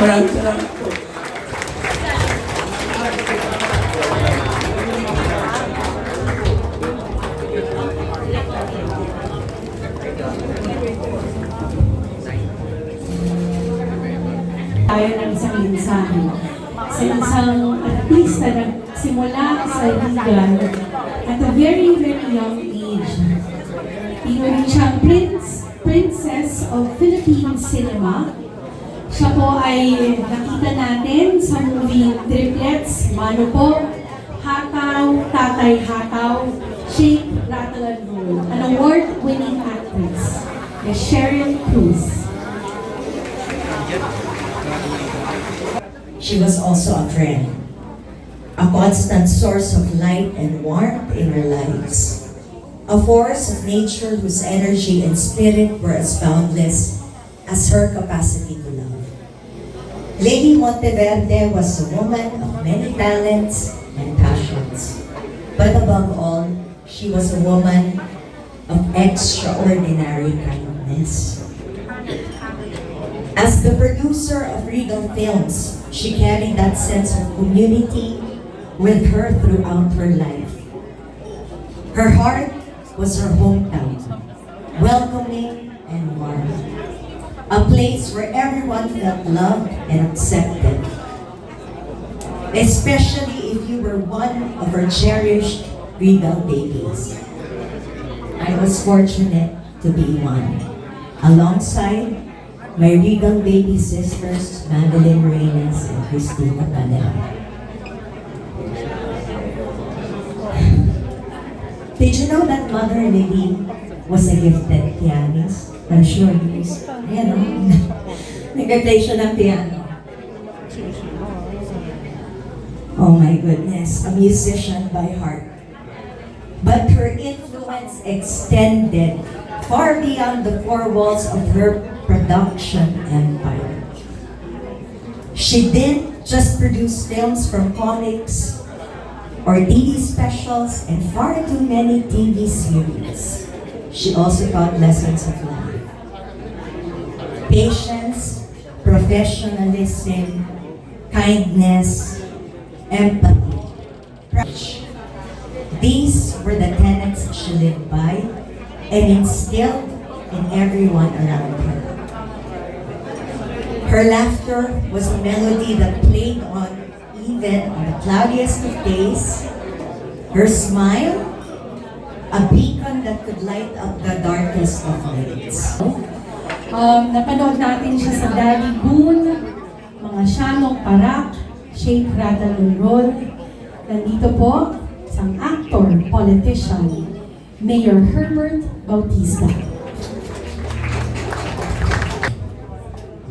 Maraming salamat po. tayo ng isang mensahe sa isang artista na simula sa legal at a very, very young age. Tinuring siyang Prince, Princess of Philippine Cinema. Siya po ay nakita natin sa movie Triplets, Mano po, Hataw, Tatay Hataw, Shake, Rattle and Roll. An award-winning actress, na Sheryl Cruz. She was also a friend, a constant source of light and warmth in our lives, a force of nature whose energy and spirit were as boundless as her capacity to. Lady Monteverde was a woman of many talents and passions, but above all, she was a woman of extraordinary kindness. As the producer of Regal Films, she carried that sense of community with her throughout her life. Her heart was her hometown, welcoming. A place where everyone felt loved and accepted. Especially if you were one of our cherished Regal babies. I was fortunate to be one. Alongside my Regal baby sisters, Madeline Reyes and Christina Panel. Did you know that Mother Lily was a gifted pianist? I'm sure you is. Ayan oh. o. Nag-play siya ng piano. Oh my goodness, a musician by heart. But her influence extended far beyond the four walls of her production empire. She didn't just produce films from comics or TV specials and far too many TV series. She also taught lessons of life. Patience, professionalism, kindness, empathy. These were the tenets she lived by and instilled in everyone around her. Her laughter was a melody that played on even on the cloudiest of days. Her smile, a beacon that could light up the darkest of nights. Um, napanood natin siya sa Daddy Boone, mga Shanong Parak, Shake, Rattle and Roll. Nandito po, isang actor, politician, Mayor Herbert Bautista.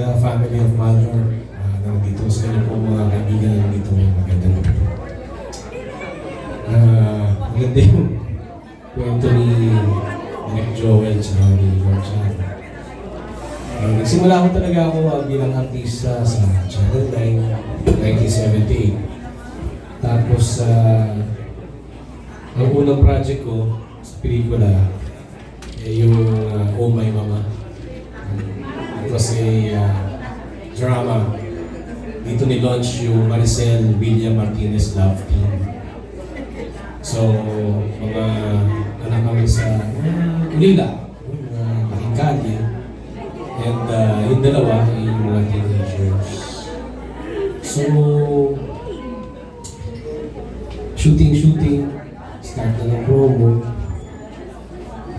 the family of Malhor, uh, nandito sa inyo po mga kaibigan nandito magandang gabi. Uh, maganda yung kwento ni Nick Joel sa ni Chan. Uh, nagsimula ko talaga ako uh, bilang artista sa Channel 9, 1978. Tapos, uh, ang unang project ko sa pelikula, eh, yung uh, Oh My Mama. It was a uh, drama. Dito ni-launch yung Maricel Villa Martinez Love Team. So, mga anak kami sa uh, Ulila, kalye. And uh, yung dalawa ay yung mga teenagers. So, shooting-shooting, start na ng promo.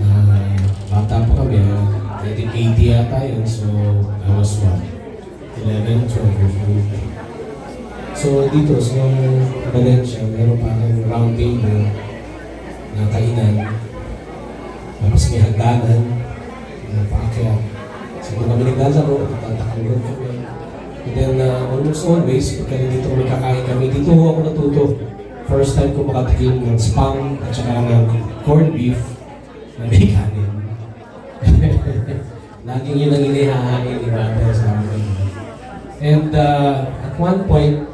Ah, bata pa kami, ah, 1980 yata yun, so I was what? 11, 12 years old. Dito sa Valencia, meron pa kang round table na kainan. Tapos may hagdanan na paakyat. So kung kami naglalaro, tatakawin kami. And then uh, almost always, pagka dito kami kakain kami, dito ako natuto. First time ko makatikim ng spam at saka ng corned beef na may kanin. Laging yun ang inihahain ni Mother sa amin. And uh, at one point,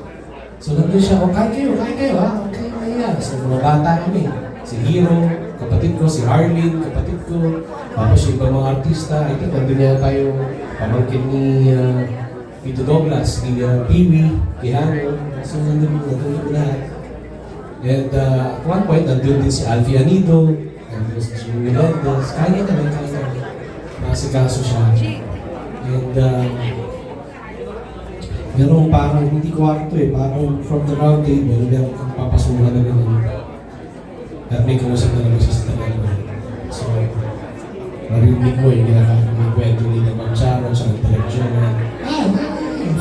so nandun siya, oh, kain kayo, kain kayo, ha? Okay, kaya. So mga bata kami. Si Hero, kapatid ko, si Harleen, kapatid ko. Tapos yung ibang mga artista, I think nandun niya tayo, pamangkin ni uh, Tito Douglas, kay uh, Peewee, kay Hano, so nandun nandun ko lahat. And uh, at one point, nandun din si Alfie Anido, nandun si Jimmy Melendez, kaya naman, kaya naman. Nasikaso siya. And uh, merong parang, hindi kwarto eh, parang from the round table, meron kang papasukan na rin. At may kausap na naman siya sa telephone. So, marinig mo yung ginagawa ng kwento ni na Ma'am Sharon sa intellectual ah,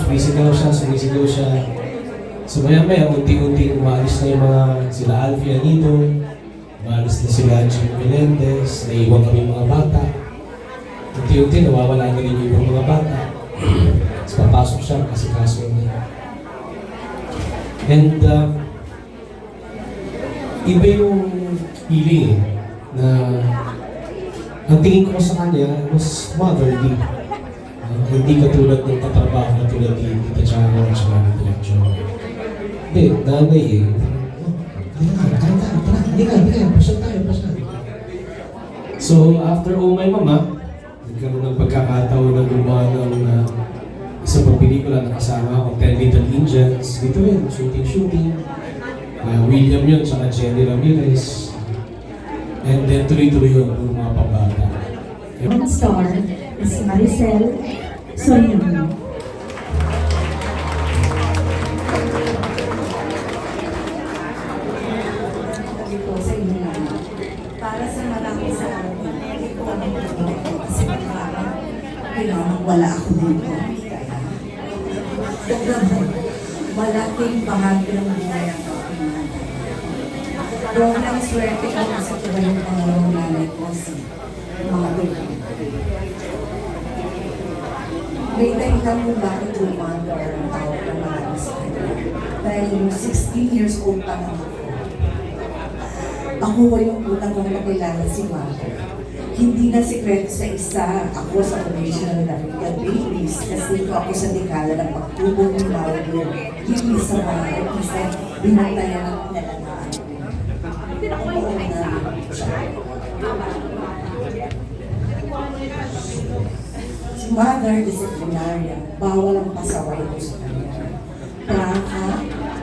sumisigaw siya, sumisigaw siya. So maya maya, unti-unti umalis na yung mga sila Alfie Anido, umalis na sila Jim Melendez, naiwan kami mga bata. Unti-unti nawawala na rin yung mga bata. Tapos papasok siya kasi kaso niya. And um, iba yung feeling eh, na ang tingin ko sa kanya was motherly. Uh, hindi katulad ng katrabaho na tulad ni Tita Charo at saka ni Direk Joe. Hindi, nanay eh. Oh, halika, tara, tara, tara, halika, halika, pasyal tayo, pasyal. So, after Oh My Mama, nagkaroon ng pagkakataon na gumawa ng uh, isa pang na kasama ako, 10 Little Indians. Dito yun, shooting-shooting. Uh, William yun, saka Jenny Ramirez. And then tuloy-tuloy yun, yung mga pambata. Ang star si Maricel Soriano. Wala ako dito. Malaking bahagi ng buhay ang kapinanay. Sobrang swerte ko kasi ito yung pangulong nanay ko si mga baby. May dahilan mo bakit mother ang tawag na marami sa kanya. Dahil yung 16 years old pa lang ako, ako ko yung unang kong nakilala si Mother. Hindi na sikreto sa isa ako sa original na Real Babies kasi ko ako sa dekala ng pagtubong ni Mother. Hindi sa mga artista, binantayan ng pinalagaan ko. Oo na siya. Si Mother disciplinarian, bawal ang pasaway ko sa kanya. Prangka,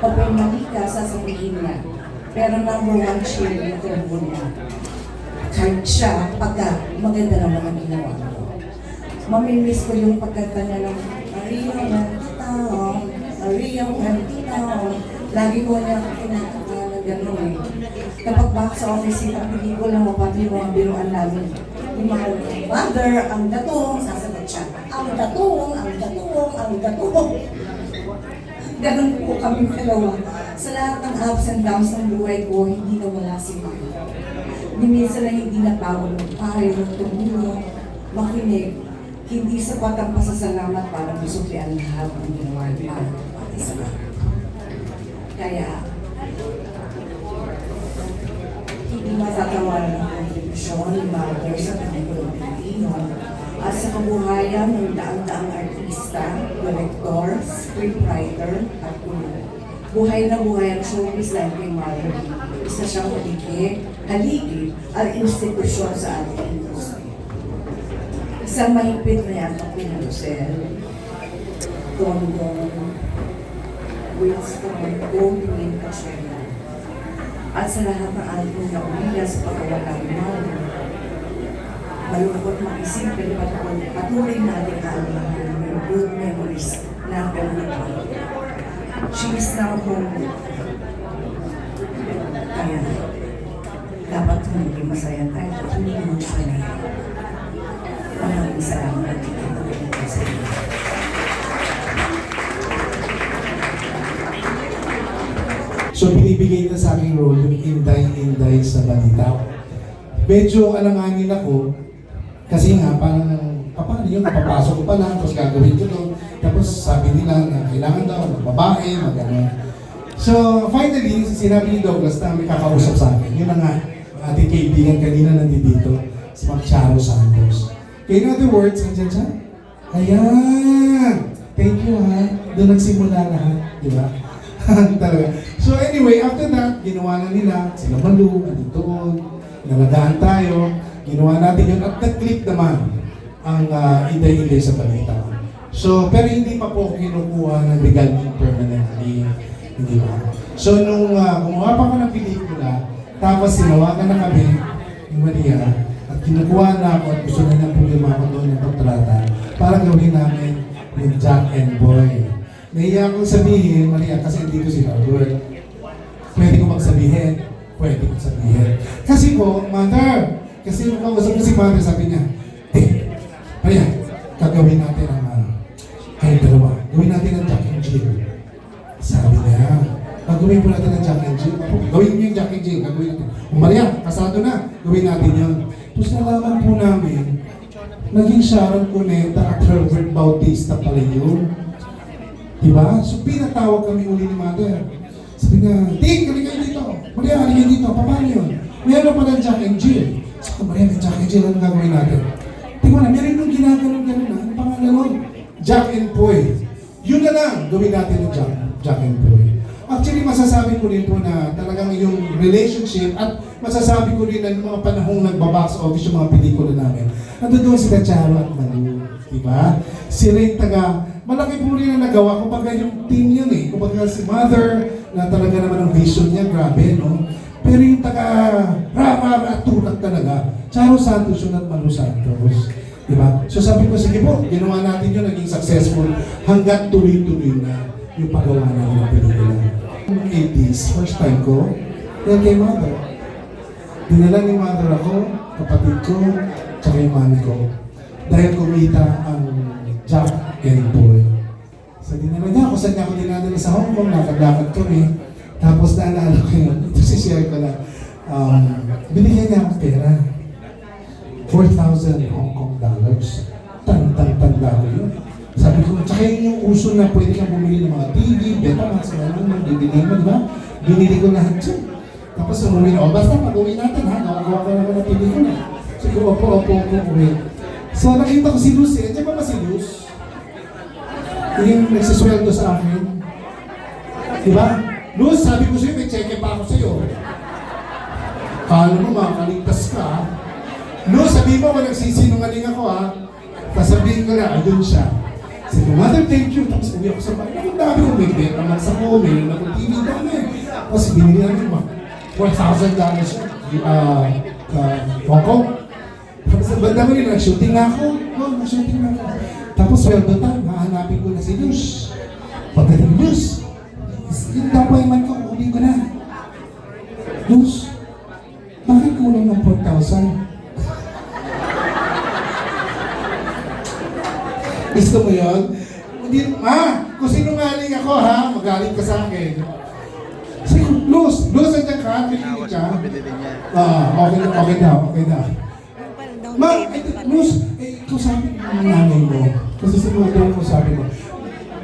pag may mali ka, sasabihin niya. Pero number one cheerleader mo niya. Kahit siya, pagka maganda naman ang ginawa mo. Mamimiss ko yung pagkanta niya ng Maria Mantita, Maria Mantita. Lagi ko niya kinakanta ng gano'n eh. Kapag back sa office, ang pelikula mo, pati yung mga biruan namin. Yung mga mother, ang datong, sasagot siya. Ang datong, ang datong, ang datong. Ganun po kami dalawa. Sa lahat ng ups and downs ng buhay ko, hindi na wala si Mama. Ni minsan na hindi napagod ng payo, tumulong, makinig. Hindi sapat ang pasasalamat para masukli ang lahat ng ginawa Mama pati sa. Kaya, hindi matatawaran ang kontribusyon ni Mother sa Panginoon Pilipino at sa kabuhayan ng daang-daang artista, director, scriptwriter, at guru. Buhay na buhay ang showbiz dahil kay Mother. Isa siyang haligi, haligi at institusyon sa ating industry. Isang mahigpit na yan ang pinarusel, Dondon, Winston, Goldwyn, Sherman at sa lahat ng album na umila sa pagkawala ni Mother. Malungkot mag-isip, pero patuloy, natin aalaman yung good memories na pagkawala. She is now home. Kaya, dapat hindi masaya tayo at hindi mo masaya. Maraming salamat at sa. So binibigay na sa aking role yung inday-inday sa balita. Medyo alanganin ako kasi nga parang paano yung papasok ko pa lang tapos gagawin ko to. Tapos sabi nila na kailangan daw ng babae. So finally, sinabi ni Douglas na may kakausap sa akin. Yun na nga, ating kaibigan kanina nandito, si Mac Charo Santos. In other words, andyan siya? Ayan! Thank you ha. Doon nagsimula lahat, di ba? Talaga. So anyway, after that, ginawa na nila, sila Malu, doon, nalagaan tayo, ginawa natin yun, at nag-click naman ang uh, inday-inday sa balita. So, pero hindi pa po kinukuha ng legal permanently. Hindi pa. So, nung uh, pa ako ng pelikula, tapos tinawagan na kami ni Maria, at kinukuha na ako at gusto na niyang pulima ako doon ng kontrata para gawin namin yung Jack and Boy. Nahiya akong sabihin, Maria, kasi dito si Albert. Pwede ko magsabihin. Pwede ko sabihin. Kasi po, mother, kasi nung kausap ko si mother, sabi niya, eh, Maria, gagawin natin ang uh, kayo dalawa. Gawin natin ang Jack and Jill. Sabi niya, gagawin po natin ang Jack and Jill. And Jill, gagawin natin. O Maria, kasado na, gawin natin yun. Tapos nalaman po namin, naging Sharon Cuneta at Herbert Bautista pala yun. Diba? So pinatawag kami uli ni Mother. Sabi niya, Ting, halika kayo dito. Maria, halika kayo dito. Paano yun? Meron pa ng Jack and Jill. Sabi ko, Maria, may Jack and Jill. Anong gagawin natin? Tingnan na, meron nung ginaganon-ganon na. Ano pangalan nun? Jack and Poy. Yun na lang, gawin natin yung Jack, Jack and Poy. Actually, masasabi ko rin po na talagang yung relationship at masasabi ko rin na yung mga panahong nagbabox office yung mga pelikula namin. Nandun si Charo at Manu. Diba? Sila yung taga, malaki po rin na nagawa. Kumbaga yung team yun eh. Kumbaga si Mother, na talaga naman ang vision niya, grabe, no? Pero yung taga rama at tulad talaga, Charo Santos yun at Manu Santos. Diba? So sabi ko, sige po, ginawa natin yun, naging successful hanggang tuloy-tuloy na yung paggawa ng pelikula. Noong 80s, first time ko, dahil kay Mother. Dinala ni Mother ako, kapatid ko, tsaka yung mami ko. Dahil kumita ang Jack and Boy. So dinala niya ako, saan niya ako dinadala sa Hong Kong, lakad-lakad kami. Tapos naalala ko yun, ito si share ko lang, um, binigyan niya akong pera. 4,000 Hong Kong dollars. Tantang-tanda ko yun. Sabi ko, tsaka yun yung uso na pwede kang bumili ng mga TV, Betamax, ano mo, bibili mo, di ba? Binili ko lahat yun. Tapos umuwi na, oh, basta pag-uwi natin ha, nakagawa ka naman ng pelikula. Sige, opo, opo, opo, uwi. So nakita ko si Luz eh, Diyan ba ba si Luz? Yung nagsisweldo sa akin. Di ba? Luz, sabi ko sa'yo, may cheque pa ako sa'yo. Kala mo makakaligtas ka? No, sabi mo, walang sisinungaling ako ha. Sasabihin ko na, ayun siya. Sabi ko, Mother, thank you. Tapos uwi ako sa bahay. Ang dami ko, may beta man sa ko, may nakong TV dami. Tapos binili namin mga $4,000 dollars uh, uh, Hong Kong. Tapos sa banda mo nag-shooting na ako. No, nag-shooting na ako. Tapos sweldo time, hahanapin ko na si Luz. Pagdating Luz, yung appointment ko, uli ko na. Luz, bakit kulang ng 4,000? Gusto mo yun? Hindi, ma, kung sinungaling ako ha, magaling ka sa akin. Ko, Luz, Luz, andyan ka, kikinig ka. Ah, okay na, okay na, okay na. Ma, Luz, eh, ikaw sabi ng nanay mo, kasi sa mga daw ko sabi mo,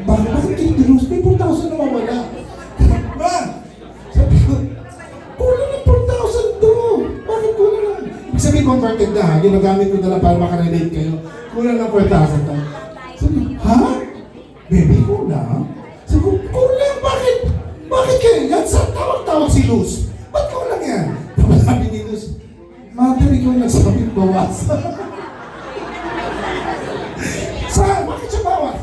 bakit, bakit dito, Luz? May 4,000 na mawala. Ma, sabi ko, kulang ng 4,000 to. Bakit kulang ng... Ibig sabihin, converted na ha, ginagamit ko na lang para makarelate kayo. Kulang ng 4,000 to. Baby, kulang? Sabi ko, kulang, bakit? Bakit kayo yan? Sa tawag-tawag si Luz. Ba't kulang yan? Tapos sabi ni Luz, Mother, ikaw nagsabi bawas. sa, bakit siya bawas?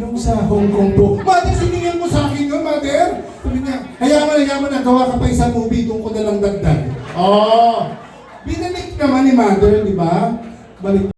Yung sa Hong Kong po. Mother, siningin mo sa akin yun, Mother. Sabi niya, hayaan mo na, hayaan mo na, gawa ka pa isang movie, doon ko na lang dagdag. Oh, binalik naman ni Mother, di ba? Balik